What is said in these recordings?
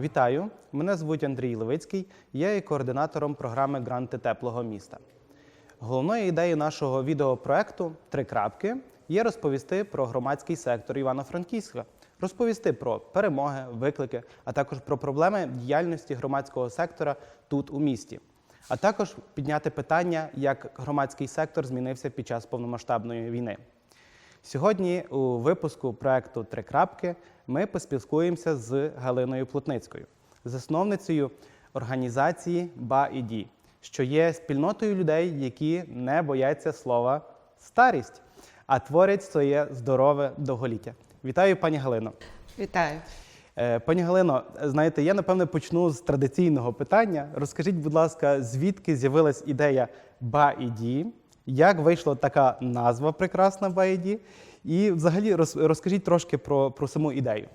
Вітаю! Мене звуть Андрій Левицький. Я є координатором програми Гранти теплого міста. Головною ідеєю нашого відеопроекту Три крапки є розповісти про громадський сектор Івано-Франківська, розповісти про перемоги, виклики, а також про проблеми діяльності громадського сектора тут у місті. А також підняти питання, як громадський сектор змінився під час повномасштабної війни. Сьогодні у випуску проекту Три крапки ми поспілкуємося з Галиною Плотницькою, засновницею організації БАІДі, що є спільнотою людей, які не бояться слова старість, а творять своє здорове довголіття. Вітаю, пані Галино. Вітаю. Е, Пані Галино, знаєте, я напевне почну з традиційного питання. Розкажіть, будь ласка, звідки з'явилась ідея БАІДі, як вийшла така назва прекрасна BID? і взагалі роз- розкажіть трошки про, про саму ідею.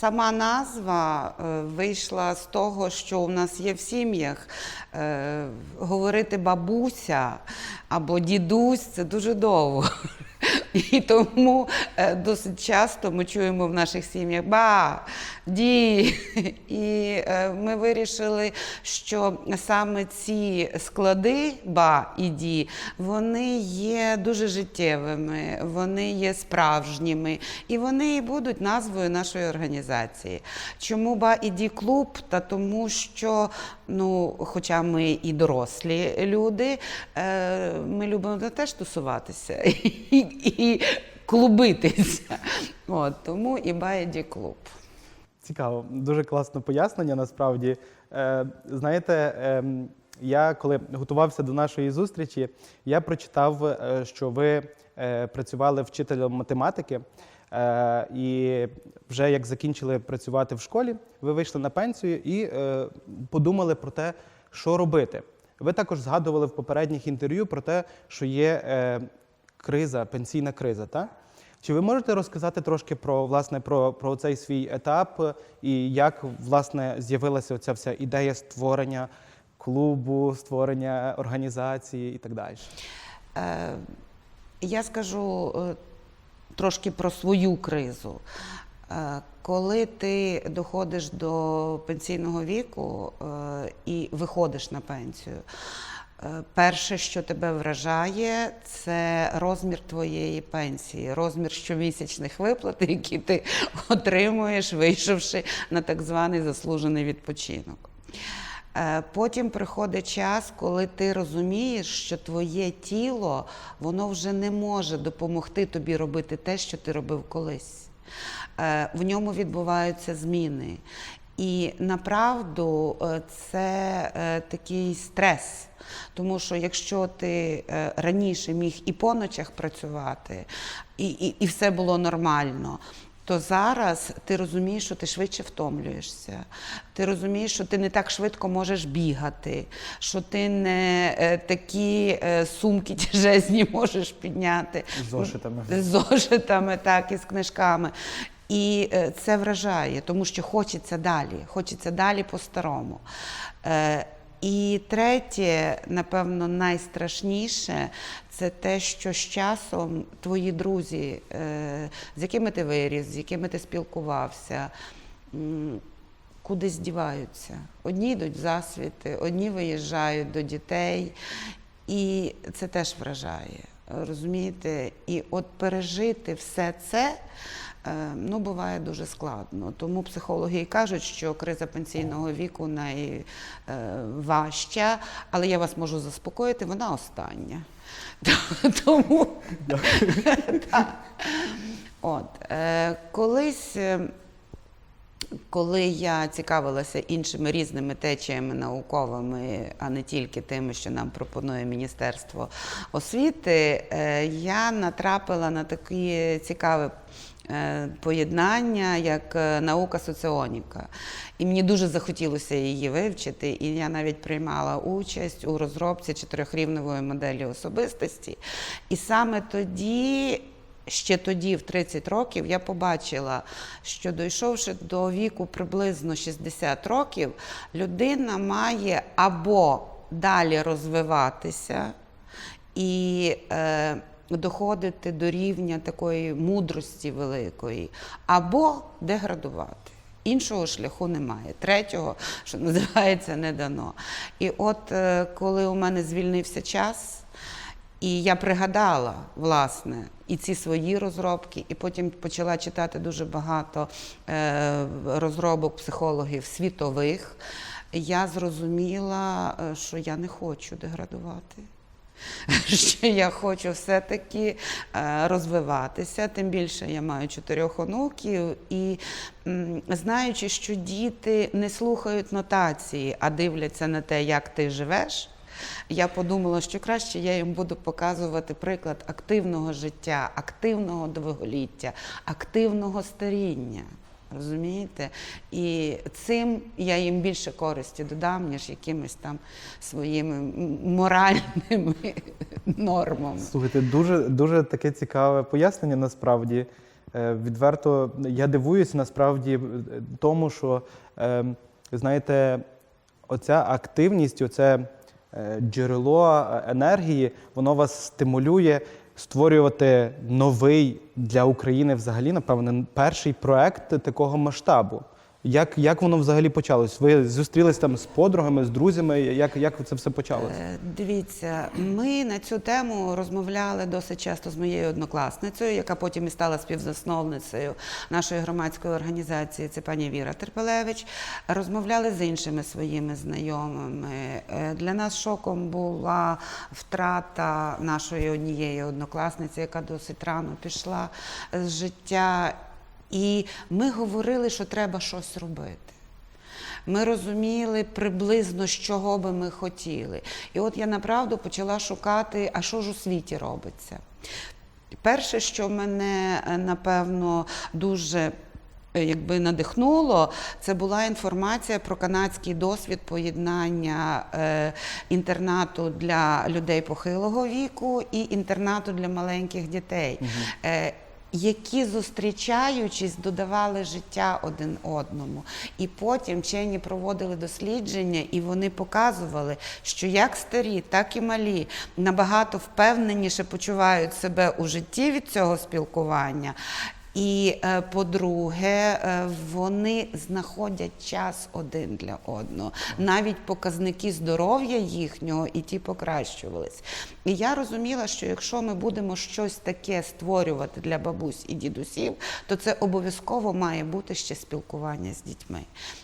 Сама назва е, вийшла з того, що у нас є в сім'ях. Е, Говорити бабуся або дідусь це дуже довго. І тому е, досить часто ми чуємо в наших сім'ях ба, ді. І ми вирішили, що саме ці склади ба і ді, вони є дуже життєвими, вони є справжніми, і вони будуть назвою нашої організації. Чому ба і ді клуб? Та тому, що ну, хоча ми і дорослі люди, е, ми любимо теж тусуватися і, і клубитися. От, тому і ба і ді клуб. Цікаво, дуже класне пояснення. Насправді, е, знаєте, ем, я коли готувався до нашої зустрічі, я прочитав, е, що ви е, працювали вчителем математики. Е, і вже як закінчили працювати в школі, ви вийшли на пенсію і е, подумали про те, що робити. Ви також згадували в попередніх інтерв'ю про те, що є е, криза, пенсійна криза, так? Чи ви можете розказати трошки про власне про, про цей свій етап і як власне з'явилася оця вся ідея створення клубу, створення організації і так далі? Е, Я скажу трошки про свою кризу. Е, Коли ти доходиш до пенсійного віку е, і виходиш на пенсію, е, перше, що тебе вражає, це розмір твоєї пенсії, розмір щомісячних виплат, які ти отримуєш, вийшовши на так званий заслужений відпочинок. Е, Потім приходить час, коли ти розумієш, що твоє тіло воно вже не може допомогти тобі робити те, що ти робив колись. Е, В ньому відбуваються зміни. І направду е, це такий стрес. Тому що якщо ти раніше міг і по ночах працювати, і, і, і все було нормально, то зараз ти розумієш, що ти швидше втомлюєшся. Ти розумієш, що ти не так швидко можеш бігати, що ти не е, такі е, сумки тяжезні можеш підняти. З зошитами. З зошитами, так, і з книжками. І е, це вражає, тому що хочеться далі, хочеться далі по-старому. І третє, напевно, найстрашніше це те, що з часом твої друзі, е, з якими ти виріс, з якими ти спілкувався, м, кудись діваються. Одні йдуть в засвіти, одні виїжджають до дітей, і це теж вражає. Розумієте? І от пережити все це. Е, Ну, буває дуже складно. Тому психологи і кажуть, що криза пенсійного віку найважча, але я вас можу заспокоїти, вона остання. Тому От, е, колись, е, коли я цікавилася іншими різними течіями науковими, а не тільки тими, що нам пропонує Міністерство освіти, е, я натрапила на такі цікаві е, поєднання, як е, наука соціоніка. І мені дуже захотілося її вивчити, і я навіть приймала участь у розробці чотирьохрівневої моделі особистості. І саме тоді ще тоді, в 30 років, я побачила, що дійшовши до віку приблизно 60 років, людина має або далі розвиватися і е, доходити до рівня такої мудрості великої, або деградувати. Іншого шляху немає. Третього, що називається, не дано. І от е, коли у мене звільнився час, і я пригадала, власне, і ці свої розробки, і потім почала читати дуже багато е, розробок психологів світових. Я зрозуміла, е, що я не хочу деградувати. Що я хочу все-таки е, розвиватися, тим більше я маю чотирьох онуків, і знаючи, що діти не слухають нотації, а дивляться на те, як ти живеш. Я подумала, що краще я їм буду показувати приклад активного життя, активного довголіття, активного старіння. Розумієте? І цим я їм більше користі додам, ніж якимись там своїми моральними нормами. Слухайте, дуже, дуже таке цікаве пояснення насправді. Е, Відверто я дивуюся насправді е, тому, що е, знаєте, оця активність, оце джерело енергії, воно вас стимулює створювати новий для України взагалі, напевне, перший проект такого масштабу. Як, як воно взагалі почалось? Ви зустрілись там з подругами, з друзями? Як, як це все почалося? Е, Дивіться, ми на цю тему розмовляли досить часто з моєю однокласницею, яка потім і стала співзасновницею нашої громадської організації. Це пані Віра Терпелевич. Розмовляли з іншими своїми знайомими. Е, Для нас шоком була втрата нашої однієї однокласниці, яка досить рано пішла з життя. І ми говорили, що треба щось робити. Ми розуміли приблизно, з чого би ми хотіли. І от я направду почала шукати, а що ж у світі робиться. Перше, що мене е, напевно дуже е, якби надихнуло, це була інформація про канадський досвід поєднання е, інтернату для людей похилого віку і інтернату для маленьких дітей. Е, які зустрічаючись, додавали життя один одному. І потім вчені проводили дослідження, і вони показували, що як старі, так і малі набагато впевненіше почувають себе у житті від цього спілкування. І е, по-друге, е, вони знаходять час один для одного. Навіть показники здоров'я їхнього і ті покращувались. І я розуміла, що якщо ми будемо щось таке створювати для бабусь і дідусів, то це обов'язково має бути ще спілкування з дітьми.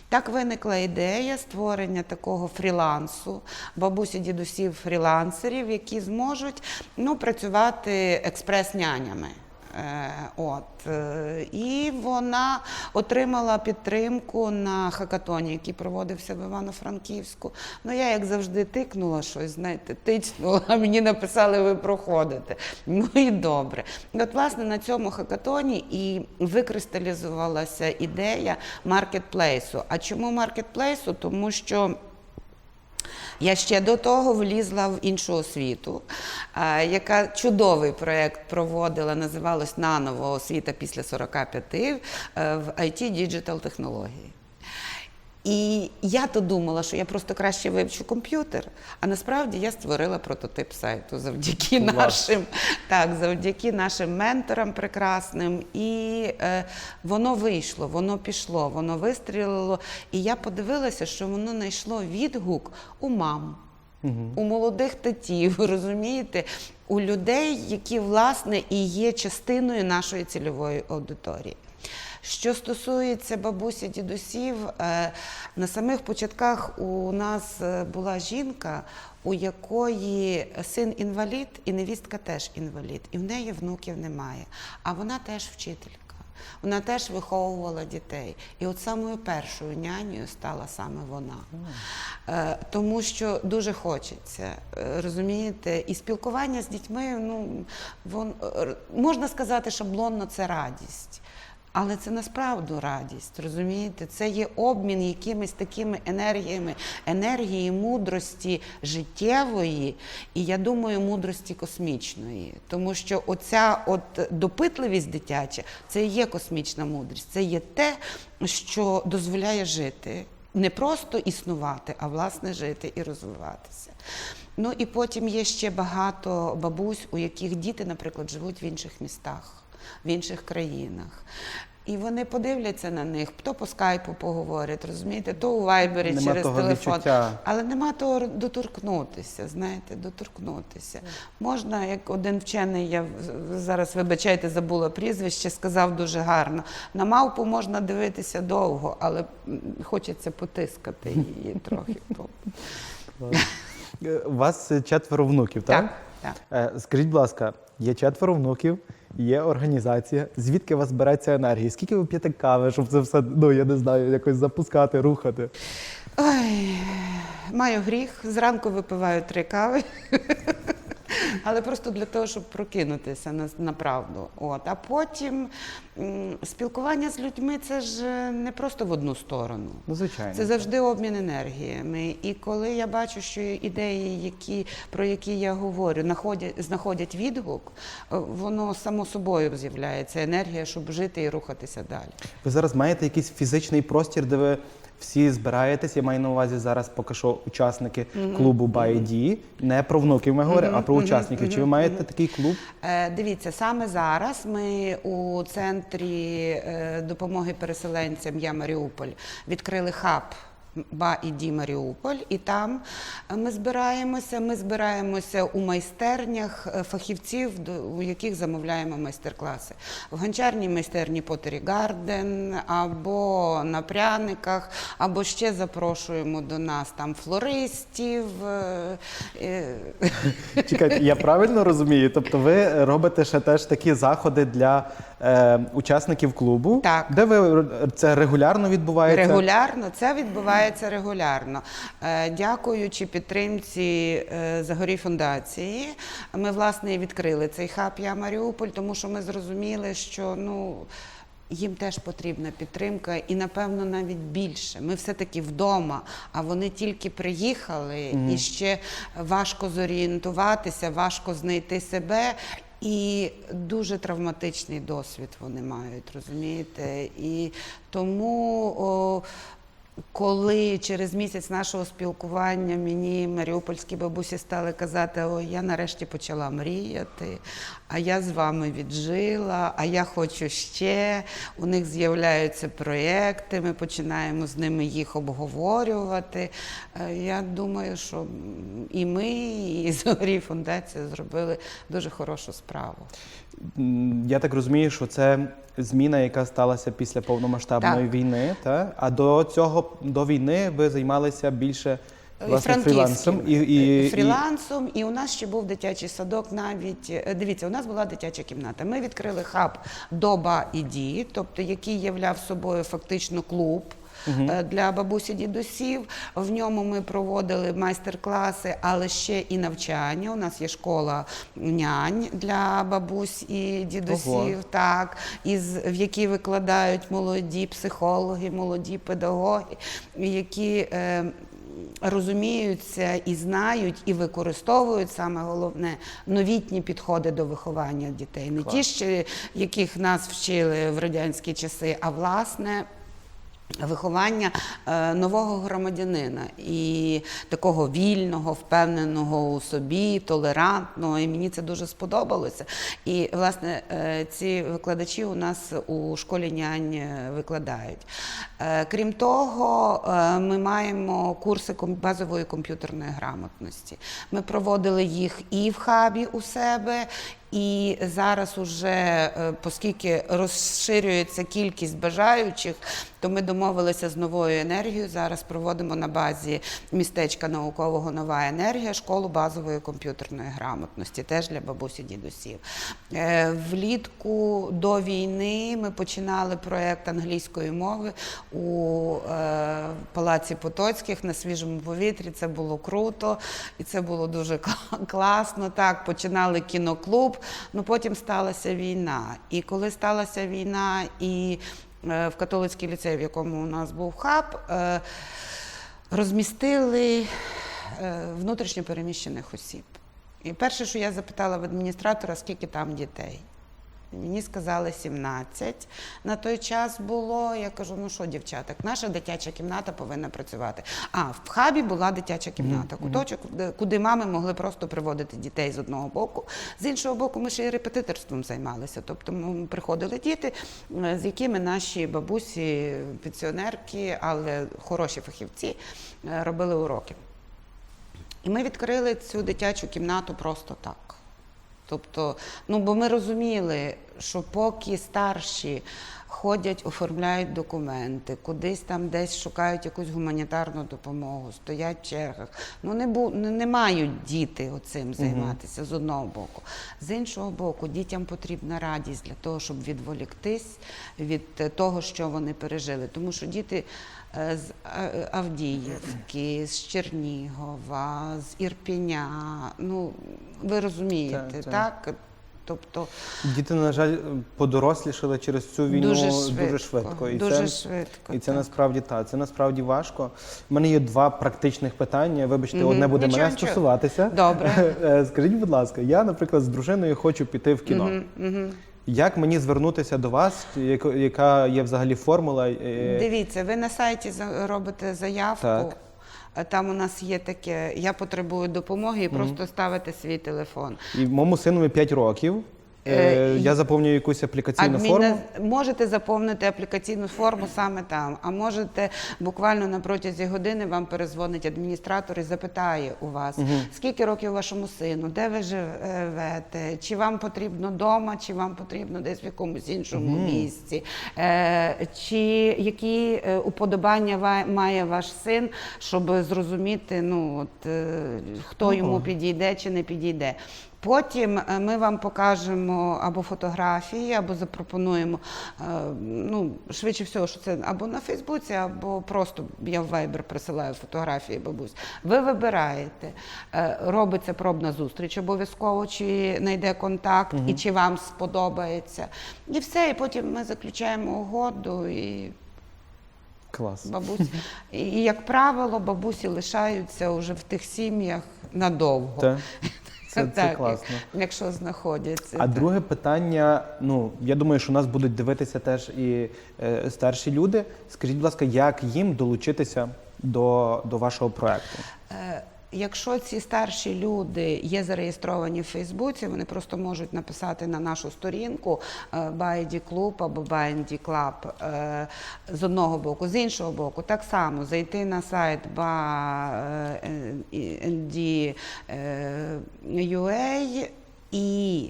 Так виникла ідея створення такого фрілансу, бабусі дідусів фрілансерів, які зможуть ну, працювати експрес-нянями. Е, От е, і вона отримала підтримку на хакатоні, який проводився в Івано-Франківську. Ну я як завжди тикнула щось, знаєте, тичнула, а мені написали, ви проходите. Ну і добре. От власне на цьому хакатоні і викристалізувалася ідея маркетплейсу. А чому маркетплейсу? Тому що. Я ще до того влізла в іншу освіту, яка чудовий проєкт проводила, називалось наново освіта після 45 е, в IT діджитал технології. І я то думала, що я просто краще вивчу комп'ютер, а насправді я створила прототип сайту завдяки Клас. нашим, так, завдяки нашим менторам прекрасним. І е, воно вийшло, воно пішло, воно вистрілило. І я подивилася, що воно знайшло відгук у мам. У молодих татів, розумієте, у людей, які власне і є частиною нашої цільової аудиторії. Що стосується бабусі дідусів, е, на самих початках у нас е, була жінка, у якої син інвалід і невістка теж інвалід, і в неї внуків немає. А вона теж вчителька. Вона теж виховувала дітей. І от самою першою нянею стала саме вона. Е, Тому що дуже хочеться, розумієте, і спілкування з дітьми, ну, вон, можна сказати, шаблонно це радість. Але це насправду радість, розумієте? Це є обмін якимись такими енергіями, енергії, мудрості життєвої, і я думаю, мудрості космічної. Тому що оця от допитливість дитяча це є космічна мудрість, це є те, що дозволяє жити. Не просто існувати, а власне жити і розвиватися. Ну і потім є ще багато бабусь, у яких діти, наприклад, живуть в інших містах в інших країнах. І вони подивляться на них, хто по скайпу поговорить, розумієте, то у вайбері Нема через того телефон. відчуття. Але нема того доторкнутися, знаєте, доторкнутися. Можна, як один вчений, я зараз, вибачайте, забула прізвище, сказав дуже гарно. На мавпу можна дивитися довго, але хочеться потискати її трохи. Е, У вас е, четверо внуків, так? Так, так. Е, Скажіть, будь ласка, є четверо внуків, є організація. Звідки у вас береться енергія? Скільки ви п'єте кави, щоб це все, ну я не знаю, якось запускати, рухати? Ой, маю гріх. Зранку випиваю три кави. Але просто для того, щоб прокинутися на, на правду. От. А потім м, спілкування з людьми це ж е, не просто в одну сторону. Ну, звичайно. Це завжди обмін енергіями. І коли я бачу, що ідеї, які, про які я говорю, знаходять, знаходять відгук, е, воно само собою з'являється енергія, щоб жити і рухатися далі. Ви зараз маєте якийсь фізичний простір, де ви всі збираєтесь. Я маю на увазі зараз поки що учасники клубу Байді. Не про внуків ми говоримо, а про учасників. Чи ви маєте такий клуб? Е, Дивіться, саме зараз ми у центрі е, допомоги переселенцям Я Маріуполь відкрили хаб. Ба і Ді Маріуполь, і там е, ми збираємося. Ми збираємося у майстернях е, фахівців, у яких замовляємо майстер-класи. В гончарній майстерні Потері Гарден, або на пряниках, або ще запрошуємо до нас там флористів. е, Чекайте, я правильно розумію? Тобто ви робите ще теж такі заходи для е, учасників клубу, Так. де ви це регулярно відбувається? Регулярно це відбувається регулярно. Е, Дякуючи підтримці е, Загорі фундації, ми власне і відкрили цей хаб Я Маріуполь, тому що ми зрозуміли, що ну. Їм теж потрібна підтримка, і напевно навіть більше. Ми все-таки вдома, а вони тільки приїхали, і ще важко зорієнтуватися, важко знайти себе. І дуже травматичний досвід вони мають, розумієте? І тому, о, коли через місяць нашого спілкування мені маріупольські бабусі стали казати, о, я нарешті почала мріяти, а я з вами віджила, а я хочу ще. У них з'являються проєкти, ми починаємо з ними їх обговорювати. Е, Я думаю, що і ми, і Зорі фундація зробили дуже хорошу справу. Я так розумію, що це зміна, яка сталася після повномасштабної Так. війни. Та? А до цього до війни ви займалися більше власне, Франківським. фрілансом і, і, і фрілансом, і у нас ще був дитячий садок. Навіть е, дивіться, у нас була дитяча кімната. Ми відкрили хаб Доба і Ді, тобто який являв собою фактично клуб. е, Для бабусі дідусів в ньому ми проводили майстер-класи, але ще і навчання. У нас є школа нянь для бабусь і дідусів, Ого. так із в якій викладають молоді психологи, молоді педагоги, які е, розуміються і знають, і використовують саме головне новітні підходи до виховання дітей, не ті, ще, яких нас вчили в радянські часи, а власне. Виховання е, нового громадянина і такого вільного, впевненого у собі, толерантного. І мені це дуже сподобалося. І власне е, ці викладачі у нас у школі нянь викладають. Е, Крім того, ми маємо курси базової комп'ютерної грамотності. Ми проводили їх і в хабі у себе. І зараз уже, е, оскільки розширюється кількість бажаючих, то ми домовилися з новою енергією. Зараз проводимо на базі містечка наукового нова енергія школу базової комп'ютерної грамотності, теж для бабусі дідусів. Е, Влітку до війни ми починали проект англійської мови у е, палаці Потоцьких на свіжому повітрі. Це було круто і це було дуже класно. Так, починали кіноклуб. Ну потім сталася війна. І коли сталася війна, і е, в католицький ліцей, в якому у нас був хаб, е, розмістили е, внутрішньо переміщених осіб. І перше, що я запитала в адміністратора, скільки там дітей. Мені сказали 17. На той час було. Я кажу, ну що, дівчата, наша дитяча кімната повинна працювати. А в хабі була дитяча кімната, куточок, куди мами могли просто приводити дітей з одного боку. З іншого боку, ми ще й репетиторством займалися. Тобто м, приходили діти, е, з якими наші бабусі, пенсіонерки, але хороші фахівці е, робили уроки. І ми відкрили цю дитячу кімнату просто так. Тобто, ну бо ми розуміли, що поки старші ходять, оформляють документи, кудись там десь шукають якусь гуманітарну допомогу, стоять в чергах. Ну не бу не, не мають діти оцим займатися з одного боку. З іншого боку, дітям потрібна радість для того, щоб відволіктись від е, того, що вони пережили. Тому що діти з Авдіївки, з Чернігова, з Ірпіня. Ну, ви розумієте, Так, так? так. Тобто Діти, на жаль, подорослішали через цю війну дуже швидко. дуже швидко. І дуже це, швидко. І це так. насправді так, це насправді важко. У мене є два практичних питання. Вибачте, Мгм. одне буде Нічого, мене нічого. стосуватися. Добре. Е, Скажіть, будь ласка, я, наприклад, з дружиною хочу піти в кіно. Мгм, мгм. Як мені звернутися до вас? Яка є взагалі формула? Е, Дивіться, ви на сайті робите заявку. Так. Там у нас є таке, я потребую допомоги і просто ставити свій телефон. І моєму синові 5 років. Е, Е, я заповнюю якусь аплікаційну Адміна- форму. Можете заповнити аплікаційну форму саме там, а можете буквально на протязі години вам перезвонить адміністратор і запитає у вас, скільки років вашому сину, де ви живете, чи вам потрібно вдома, чи вам потрібно десь в якомусь іншому місці, е, чи які е, уподобання має ваш син, щоб зрозуміти, ну от е, хто йому підійде чи не підійде. Потім е, ми вам покажемо або фотографії, або запропонуємо. е, Ну, швидше всього, що це або на Фейсбуці, або просто я в Viber присилаю фотографії бабусь. Ви вибираєте, е, робиться пробна зустріч обов'язково, чи знайде контакт, і чи вам сподобається. І все, і потім ми заключаємо угоду і Клас. бабусь. І, як правило, бабусі лишаються вже в тих сім'ях надовго. Це, це, це Так, класно. Якщо знаходяться. А так. друге питання: ну я думаю, що нас будуть дивитися теж і е, старші люди. Скажіть, будь ласка, як їм долучитися до, до вашого проекту? Е, Якщо ці старші люди є зареєстровані в Фейсбуці, вони просто можуть написати на нашу сторінку е, BND Club або BND Club е, з одного боку, з іншого боку, так само зайти на сайт BND.ua і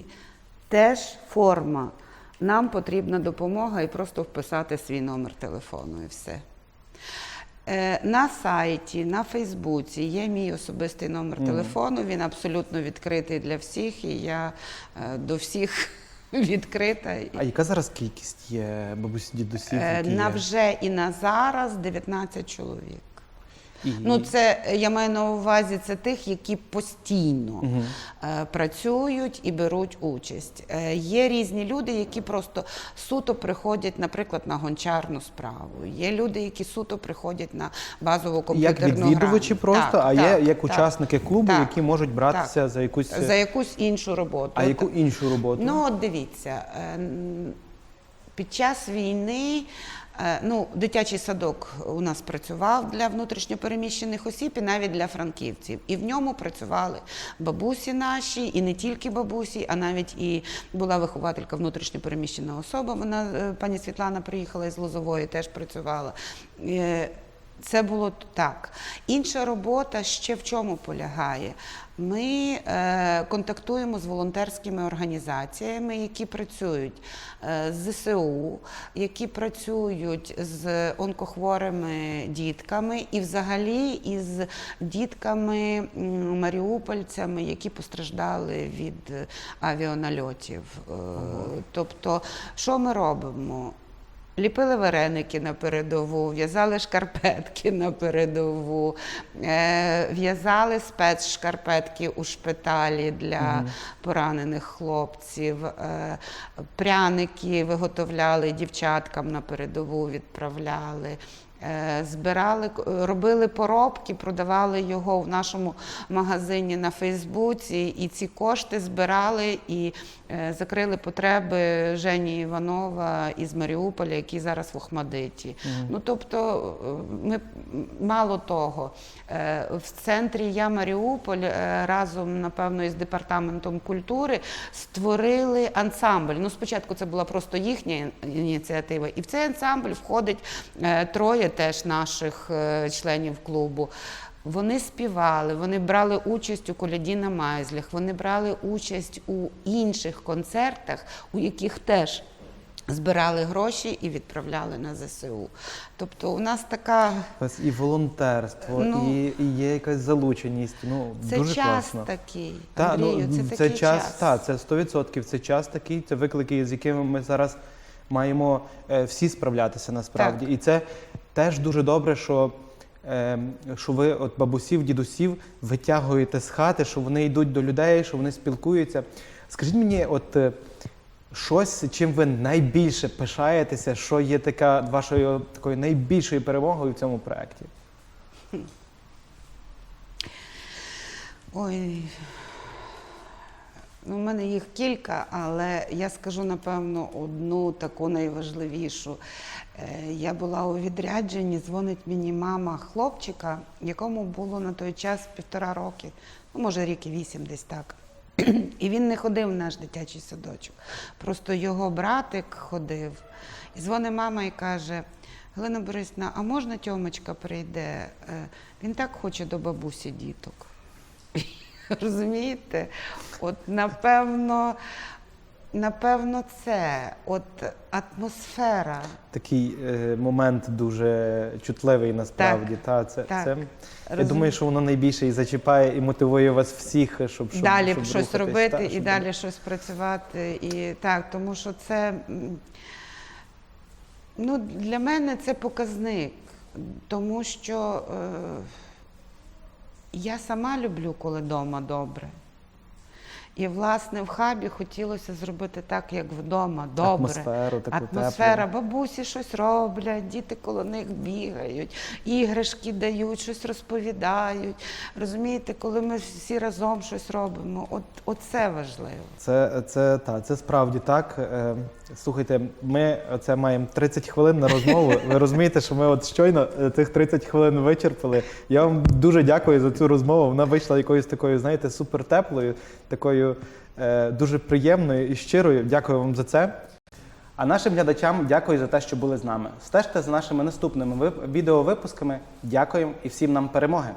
теж форма. Нам потрібна допомога і просто вписати свій номер телефону і все. Е, На сайті, на Фейсбуці є мій особистий номер телефону. Він абсолютно відкритий для всіх, і я е, до всіх відкрита. А яка зараз кількість є бабусі дідусів? Е, На вже і на зараз 19 чоловік. Ну, це я маю на увазі це тих, які постійно е, працюють і беруть участь. Е, є різні люди, які просто суто приходять, наприклад, на гончарну справу. Є люди, які суто приходять на базову як комп'ютерну відвідувачі грамоту. просто, Так, а є як так, учасники клубу, так, які можуть братися так. за якусь за якусь іншу роботу. а яку іншу роботу? Ну, от дивіться, е, під час війни. Е, Ну, дитячий садок у нас працював для внутрішньопереміщених осіб і навіть для франківців. І в ньому працювали бабусі наші, і не тільки бабусі, а навіть і була вихователька внутрішньопереміщена особа. Вона е, пані Світлана приїхала із Лозової, теж працювала. Це було так. Інша робота ще в чому полягає? Ми е, контактуємо з волонтерськими організаціями, які працюють е, з ЗСУ, які працюють з онкохворими дітками і взагалі із дітками маріупольцями, які постраждали від е, авіанальотів. Е, Тобто, що ми робимо? Ліпили вареники на передову, в'язали шкарпетки на передову, е, в'язали спецшкарпетки у шпиталі для поранених хлопців, е, пряники виготовляли дівчаткам на передову, відправляли. Е, Збирали, робили поробки, продавали його в нашому магазині на Фейсбуці, і ці кошти збирали і закрили потреби Жені Іванова із Маріуполя, який зараз в Охмадиті. Ну тобто, е, ми мало того, е, в центрі Я Маріуполь е, разом, напевно, із департаментом культури створили ансамбль. Ну, спочатку це була просто їхня ініціатива, і в цей ансамбль входить е, троє теж наших е, членів клубу. Вони співали, вони брали участь у коляді на майзлях, вони брали участь у інших концертах, у яких теж збирали гроші і відправляли на ЗСУ. Тобто у нас така Ось і волонтерство, Ну, і, і є якась залученість. Ну це дуже час класно. такий. Та, Андрію, ну, це це такий час, час. Та, це 100%. Це час такий, це виклики, з якими ми зараз маємо е, всі справлятися насправді. Так. І це теж дуже добре, що, що ви от бабусів, дідусів витягуєте з хати, що вони йдуть до людей, що вони спілкуються. Скажіть мені, от е, щось, чим ви найбільше пишаєтеся, що є така вашою такою найбільшою перемогою в цьому проєкті? Ой. Ну, у мене їх кілька, але я скажу, напевно, одну таку найважливішу. Е, Я була у відрядженні, дзвонить мені мама хлопчика, якому було на той час півтора роки, ну, може, рік і вісім десь так. І він не ходив в наш дитячий садочок. Просто його братик ходив. І дзвонить мама і каже: Галина Борисівна, а можна Тьомочка прийде? Е, Він так хоче до бабусі діток. Розумієте? От напевно, напевно, це от атмосфера. Такий е, момент дуже чутливий насправді. Та, це, так. це, я думаю, що воно найбільше і зачіпає, і мотивує вас всіх, щоб, щоб далі щоб щось рухатись, робити та, і щоб- далі щось працювати. І так, тому що це ну, для мене це показник, тому що е, я сама люблю, коли вдома добре. І, власне, в хабі хотілося зробити так, як вдома, добре. Атмосферу таку Атмосфера, теплу. бабусі щось роблять, діти коло них бігають, іграшки дають, щось розповідають. Розумієте, коли ми всі разом щось робимо, от, от це важливо. Це, це, та, це справді так. Е, Слухайте, ми це маємо 30 хвилин на розмову. Ви розумієте, що ми от щойно е, тих 30 хвилин вичерпали. Я вам дуже дякую за цю розмову. Вона вийшла якоюсь такою, знаєте, супертеплою, такою е, дуже приємною і щирою. Дякую вам за це. А нашим глядачам дякую за те, що були з нами. Стежте за нашими наступними вип- відеовипусками. Дякуємо і всім нам перемоги!